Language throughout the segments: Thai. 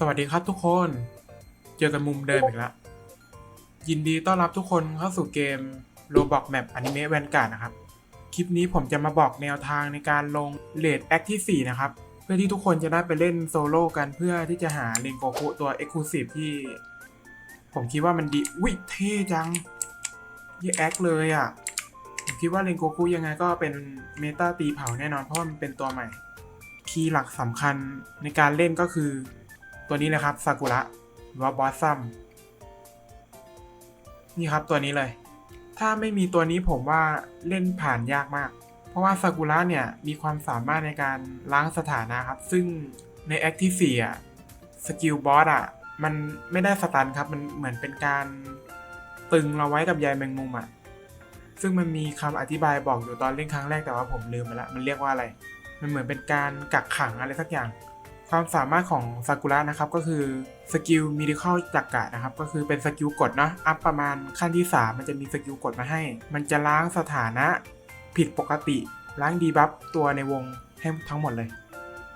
สวัสดีครับทุกคน เจอกันมุมเดิมอีกแล้ว ยินดีต้อนรับทุกคนเข้าสู่เกม Roblox Map Anime Vanguard นะครับ คลิปนี้ผมจะมาบอกแนวทางในการลงเลดแอคที่ 4 นะครับ เพื่อที่ทุกคนจะได้ไปเล่นโซโล่กันเพื่อที่จะหาเลนโกคุตัว Exclusive ที่ ผมคิดว่ามันดีวิเท่จังยี่แอคเลยอะ ผมคิดว่าเลนโกคุยังไงก็เป็นเมตาตีเผาแน่นอนเพราะว่ามันเป็นตัวใหม่ คีย์หลักสำคัญในการเล่นก็คือ ตัวนี้เลยครับซากุระหรือว่าบอสซัมนี่ครับตัวนี้เลย ถ้าไม่มีตัวนี้ผมว่าเล่นผ่านยากมาก เพราะว่าซากุระเนี่ยมีความสามารถในการล้างสถานะครับ ซึ่งในแอคทีฟอะสกิลบอสอะมันไม่ได้สตันครับ มันเหมือนเป็นการตึงเราไว้กับใยแมงมุมอะซึ่งมันมีคำอธิบายบอกอยู่ตอนเล่นครั้งแรกแต่ว่าผมลืมไปละมันเรียกว่าอะไร มันเหมือนเป็นการกักขังอะไรสักอย่าง ความสามารถของซากุระนะครับก็คือสกิลมิดิคอลจักกะนะครับก็คือเป็นสกิลกดเนาะอัพประมาณขั้นที่ 3 มันจะมีสกิลกดมาให้ มันจะล้างสถานะผิดปกติ ล้างดีบัฟตัวในวงให้ทั้งหมดเลย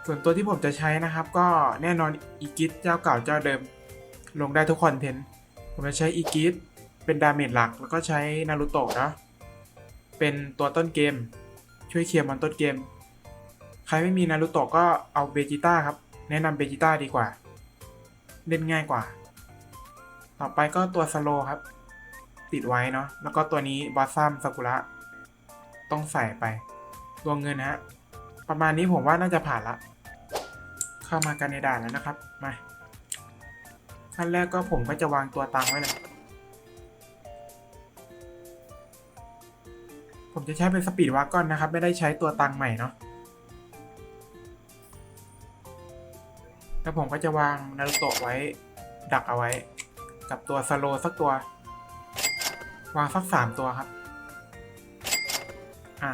ส่วนตัวที่ผมจะใช้นะครับ ก็แน่นอนอีกิสเจ้าเก่าเจ้าเดิม ลงได้ทุกคอนเทนต์ผมจะใช้อีกิสเป็นดาเมจหลัก แล้วก็ใช้นารูโตะเนาะเป็นตัวต้นเกม ช่วยเคลียร์มันต้นเกม รไม่มีนารูโตะก็เอาเบจิต้าครับ แนะนำเบจิต้าดีกว่า เล่นง่ายกว่า ต่อไปก็ตัวสโลครับ ติดไว้เนาะ แล้วก็ตัวนี้บอสซัมซากุระ ต้องใส่ไปตัวเงินฮะ ประมาณนี้ผมว่าน่าจะผ่านละ เข้ามากันในด่านแล้วนะครับ มาขั้นแรกก็ผมก็จะวางตัวตังไว้เลยผมจะใช้เป็นสปีดวากอนนะครับ ไม่ได้ใช้ตัวตังใหม่เนาะ แล้วผมก็จะวางนารุโตะไว้ ดักเอาไว้ กับตัวสโลสักตัว วางสักสามตัวครับ อะ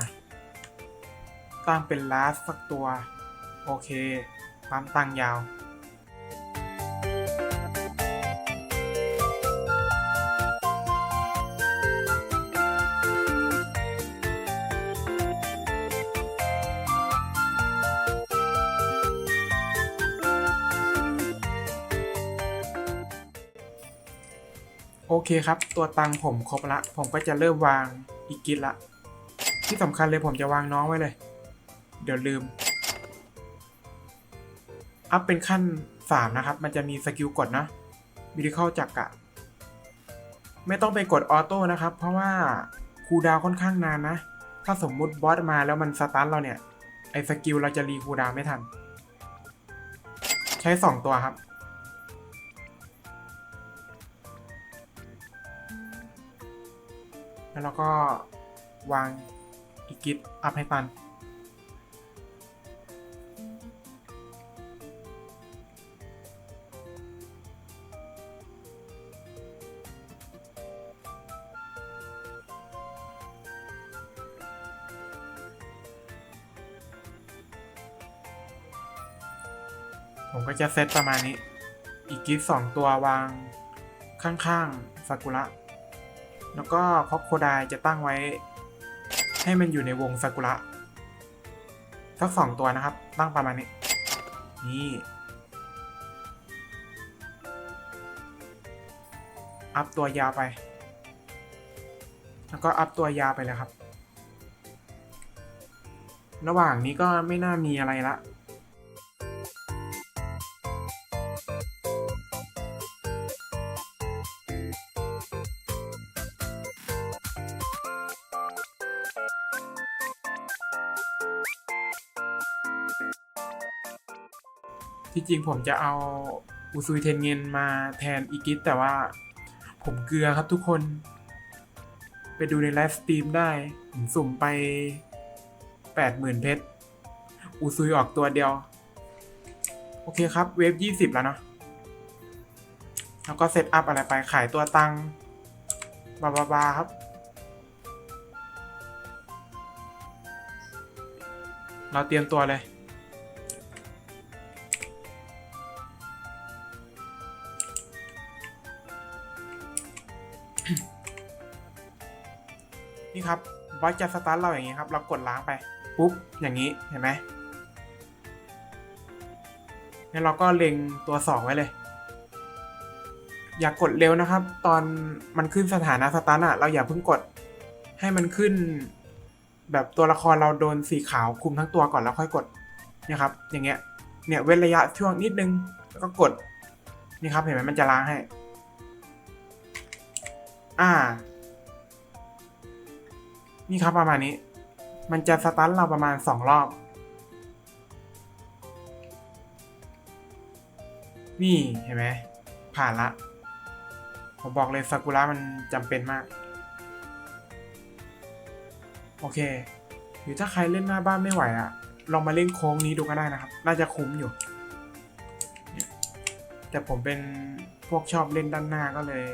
ตั้งเป็นลาสสักตัว โอเค ปั๊มตังยาว โอเคครับ ตัวตังผมครบละ ผมก็จะเริ่มวางอีกกิจละ ที่สำคัญเลยผมจะวางน้องไว้เลย เดี๋ยวลืม อัพเป็นขั้น 3 นะครับ มันจะมีสกิลกดนะวิดีเข้าจักกะ ไม่ต้องไปกดออโต้นะครับ เพราะว่าคูดาวค่อนข้างนานนะ ถ้าสมมุติบอสมาแล้วมันสตันเราเนี่ย ไอ้สกิลเราจะรีคูดาวไม่ทัน ใช้ 2 ตัวครับ แล้วเราก็วางอีกกิฟอัพให้ตัน ผมก็จะเซตประมาณนี้ อีกกิฟสองตัววางข้างๆซากุระ แล้วก็คอกโคไดจะตั้งไว้ ให้มันอยู่ในวงซากุระสักสองตัวนะครับ ตั้งประมาณนี้ นี่ อัพตัวยาวไป แล้วก็อัพตัวยาวไปเลยครับ ระหว่างนี้ก็ไม่น่ามีอะไรละ ที่จริงผมจะเอาอุซุยเทนเงินมาแทนอีกิสแต่ว่าผมเกลือครับทุกคน ไปดูในไลฟ์สตรีมได้ผมสุ่มไป 80,000 เพชร อุซุยออกตัวเดียว โอเคครับ เวฟ 20 แล้วเนาะแล้วก็เซตอัพอะไรไปขายตัวตังบาบาบาครับ เราเตรียมตัวเลย นี่ครับบอสจะสตาร์ทเราอย่างนี้ครับ เรากดล้างไป ปุ๊บ อย่างนี้เห็นไหมแนงั้นเราก็เล็งตัวสองไว้เลย อย่ากกดเร็วนะครับ ตอนมันขึ้นสถานะสตาร์ทอะเราอย่าเพิ่งกดให้มันขึ้น แบบตัวละครเราโดนสีขาวคุมทั้งตัวก่อนแล้วค่อยกดนี่ยครับ อย่างเงี้ยเนี่ยเว้นระยะช่วงนิดนึงแล้วก็กดนี่ครับเห็นไหมมันจะล้างให้ อ่า นี่ครับประมาณนี้ มันจะสตาร์ทเราประมาณสองรอบ นี่เห็นไหม ผ่านละ ผมบอกเลยซากุระมันจำเป็นมาก โอเค หรือถ้าใครเล่นหน้าบ้านไม่ไหวอะ่ะลองมาเล่นโค้งนี้ดูก็ได้นะครับ น่าจะคุ้มอยู่ แต่ผมเป็นพวกชอบเล่นด้านหน้าก็เลย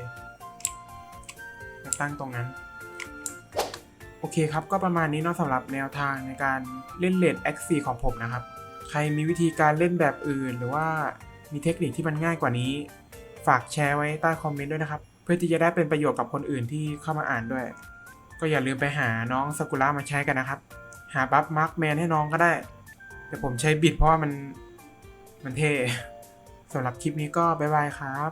ตั้งตรงนั้น โอเคครับ ก็ประมาณนี้เนาะสำหรับแนวทางในการเล่นเลด X4 ของผมนะครับ ใครมีวิธีการเล่นแบบอื่น หรือว่ามีเทคนิคที่มันง่ายกว่านี้ ฝากแชร์ไว้ใต้คอมเมนต์ด้วยนะครับ เพื่อที่จะได้เป็นประโยชน์กับคนอื่นที่เข้ามาอ่านด้วย ก็อย่าลืมไปหาน้องสกุล่ามาใช้กันนะครับ หาบัฟมาร์คแมนให้น้องก็ได้ แต่ผมใช้บิดเพราะว่ามันมันเท่สำหรับคลิปนี้ก็บ๊ายบายครับ